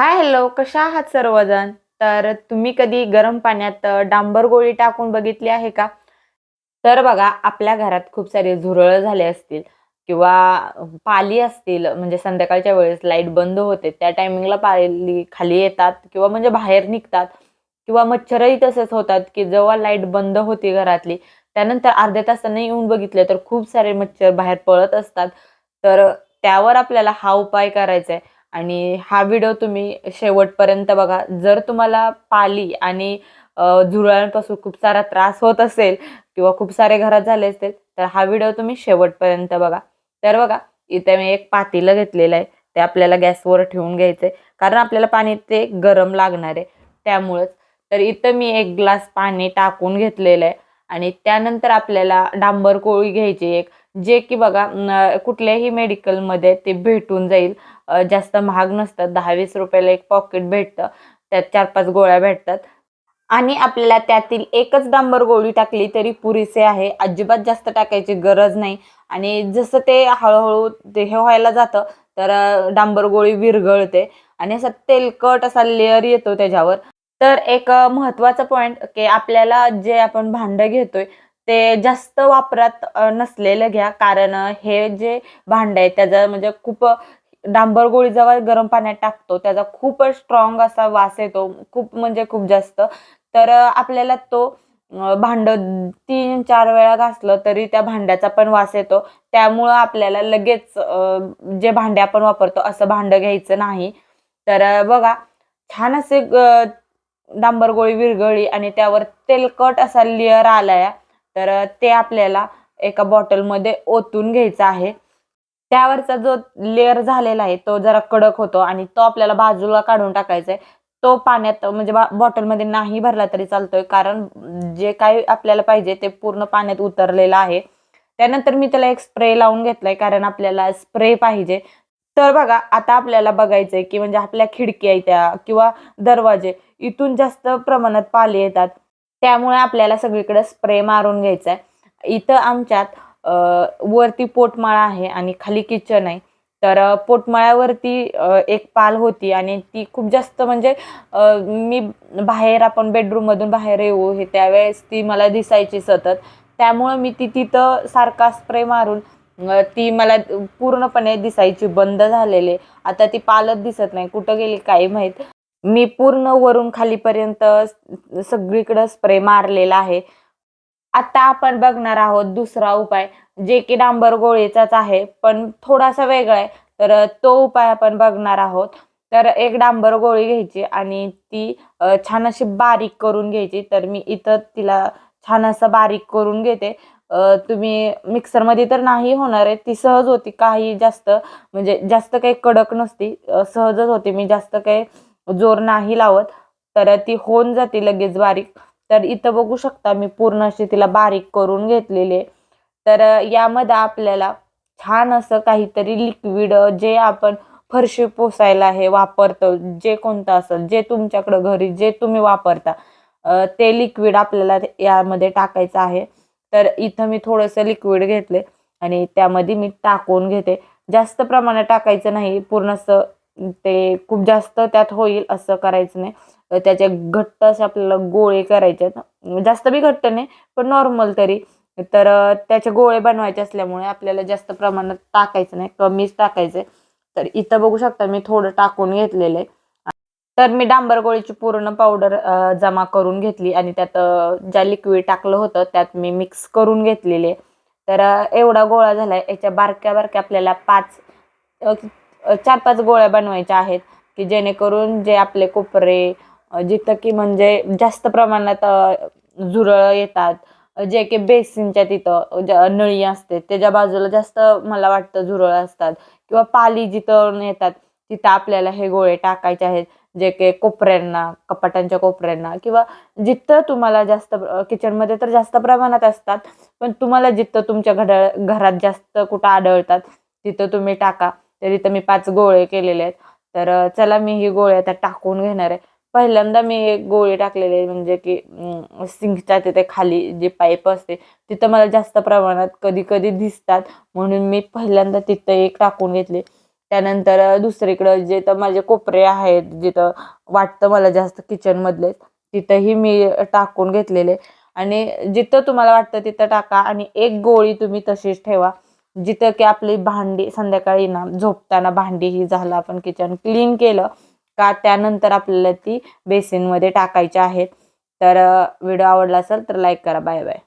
Hi hello कशा आहात सर्वजण? तर तुम्ही कधी गरम पाण्यात डांबर गोळी टाकून बघितली आहे का? तर बघा आपल्या घरात खूप सारे झुरळ झाले असतील किंवा पाली असतील म्हणजे संध्याकाळच्या वेळेस लाइट बंद होते त्या टायमिंगला पाली खाली येतात किंवा म्हणजे बाहेर निघतात किंवा मच्छरही तसेच होतात की जेव्हा लाइट बंद होती घरातली त्यानंतर अर्ध्या तासाने येऊन बघितले तर खूप सारे मच्छर बाहेर पळत असतात. तर त्यावर आपल्याला हा उपाय करायचा आहे आणि हा व्हिडिओ तुम्ही शेवटपर्यंत बघा. जर तुम्हाला पाली आणि झुरळांपासून खूप सारा त्रास होत असेल किंवा खूप सारे घरात झाले असतील तर हा व्हिडिओ तुम्ही शेवटपर्यंत बघा. तर बघा इथे मी एक पातेलं घेतलेलं आहे. ते आपल्याला गॅसवर ठेवून घ्यायचं आहे कारण आपल्याला पाणी ते गरम लागणार आहे. त्यामुळंच. तर इथं मी एक ग्लास पाणी टाकून घेतलेलं आहे. आणि त्यानंतर आपल्याला डांबर कोळी घ्यायची एक. जे की बघा कुठल्याही मेडिकलमध्ये ते भेटून जाईल. जास्त महाग नसतात. दहा वीस रुपयाला एक पॉकेट भेटतं. त्यात चार पाच गोळ्या भेटतात. आणि आपल्याला त्यातील एकच डांबर गोळी टाकली तरी पुरेसे आहे. अजिबात जास्त टाकायची गरज नाही. आणि जसं ते हळूहळू ते हे व्हायला जातं तर डांबर गोळी विरघळते. आणि असा तेलकट असा लेअर येतो त्याच्यावर. तर एक महत्त्वाचा महत्त्वाचा पॉईंट की आपल्याला जे आपण भांडं घेतोय ते जास्त वापरात नसलेलं घ्या. कारण हे जे भांडं आहे त्याचं म्हणजे खूप डांबर गोळी जेव्हा गरम पाण्यात टाकतो त्याचा खूपच स्ट्रॉंग असा वास येतो. खूप म्हणजे खूप जास्त. तर आपल्याला तो भांड भांडं तीन चार वेळा घासलं तरी त्या भांड्याचा पण वास येतो. त्यामुळं आपल्याला लगेच जे भांडे आपण वापरतो असं भांडं घ्यायचं नाही. तर बघा छान असे ग- डांबर गोळी विरघळी आणि त्यावर तेलकट असा लेअर आलाय. तर ते आपल्याला एका बॉटलमध्ये ओतून घ्यायचं आहे. त्यावरचा जो लेअर झालेला आहे तो जरा कडक होतो आणि तो आपल्याला बाजूला काढून टाकायचा आहे तो पाण्यात म्हणजे बॉटलमध्ये नाही भरला तरी चालतोय. कारण जे काही आपल्याला पाहिजे ते पूर्ण पाण्यात उतरलेलं आहे. त्यानंतर मी त्याला एक स्प्रे लावून घेतलाय कारण आपल्याला स्प्रे पाहिजे. तर बघा आता आपल्याला बघायचंय की म्हणजे आपल्या खिडक्या आहे त्या किंवा दरवाजे इथून जास्त प्रमाणात पाले येतात. त्यामुळे आपल्याला सगळीकडे स्प्रे मारून घ्यायचा आहे इथं आमच्यात वरती पोटमाळा आहे आणि खाली किचन आहे. तर पोटमाळ्यावरती एक पाल होती आणि ती खूप जास्त म्हणजे मी बाहेर आपण बेडरूममधून बाहेर येऊ हे त्यावेळेस ती मला दिसायची सतत. त्यामुळं मी ती तिथं सारखा स्प्रे मारून ती मला पूर्णपणे दिसायची बंद झालेली. आता ती पालच दिसत नाही. कुठं गेली काय माहीत. मी पूर्ण वरून खालीपर्यंत सगळीकडं स्प्रे मारलेला आहे. आता आपण बघणार आहोत दुसरा उपाय जे की डांबर गोळीचाच आहे पण थोडासा वेगळा आहे. तर तो उपाय आपण बघणार आहोत. तर एक डांबर गोळी घ्यायची आणि ती छान अशी बारीक करून घ्यायची. तर मी इथं तिला छान असं बारीक करून घेते. तुम्ही मिक्सरमध्ये तर नाही होणार आहे. ती सहज होती काही जास्त म्हणजे जास्त काही कडक नसती. सहजच होती. मी जास्त काही जोर नाही लावत. तर ती होऊन जाते लगेच बारीक. तर इथं बघू शकता मी पूर्ण अशी तिला बारीक करून घेतलेली आहे. तर यामध्ये आपल्याला छान असं काहीतरी लिक्विड जे आपण फरशी पोसायला हे वापरतो जे कोणतं असेल जे तुमच्याकडं घरी जे तुम्ही वापरता ते लिक्विड आपल्याला यामध्ये टाकायचं आहे. तर इथं मी थोडंसं लिक्विड घेतले आणि त्यामध्ये मी टाकून घेते. जास्त प्रमाणात टाकायचं नाही पूर्ण असं ते खूप जास्त त्यात होईल असं करायचं नाही. त्याचे घट्ट असे आपल्याला गोळे करायचे आहेत. म्हणजे जास्त बी घट्ट नाही पण नॉर्मल तरी. तर त्याचे गोळे बनवायचे असल्यामुळे आपल्याला जास्त प्रमाणात टाकायचं नाही कमीच टाकायचंय. तर इथं बघू शकता मी थोडं टाकून घेतलेलं आहे. तर मी डांबर गोळीची पूर्ण पावडर जमा करून घेतली आणि त्यात ज्या लिक्विड टाकलं होतं त्यात मी मिक्स करून घेतलेले. तर एवढा गोळा झाला याच्या बारक्या बारक्या आपल्याला पाच चार पाच गोळ्या बनवायच्या आहेत की जेणेकरून जे आपले कोपरे जिथं की म्हणजे जास्त प्रमाणात झुरळ येतात जे की बेसिनच्या तिथं ज्या नळी असते त्याच्या बाजूला जास्त मला वाटतं झुरळ असतात. किंवा पाली जिथं येतात तिथं आपल्याला हे गोळे टाकायचे आहेत जे की कोपऱ्यांना कपाटांच्या कोपऱ्यांना. किंवा जिथं तुम्हाला जास्त किचनमध्ये तर जास्त प्रमाणात असतात पण तुम्हाला जिथं तुमच्या घड्याळ घरात जास्त कुठं आढळतात तिथं तुम्ही टाका. तर इथं मी पाच गोळे केलेले आहेत. तर चला मी ही गोळी आता टाकून घेणार आहे. पहिल्यांदा मी एक गोळी टाकलेली आहे म्हणजे की सिंकच्या तिथे खाली जे पाईप असते तिथं मला जास्त प्रमाणात कधी कधी दिसतात. म्हणून मी पहिल्यांदा तिथं एक टाकून घेतले. त्यानंतर दुसरीकडं दुसरीकडं जिथं माझे कोपरे आहेत जिथं वाटतं मला जास्त किचनमधले तिथंही मी टाकून घेतलेले. आणि जिथं तुम्हाला वाटतं तिथं टाका आणि एक गोळी तुम्ही तशीच ठेवा. जिथं की आपली भांडी संध्याकाळी ना झोपताना भांडी ही झालं आपण किचन क्लीन केलं का त्यानंतर आपल्याला ती बेसिनमध्ये टाकायची आहेत. तर व्हिडिओ आवडला असेल तर लाईक करा. Bye bye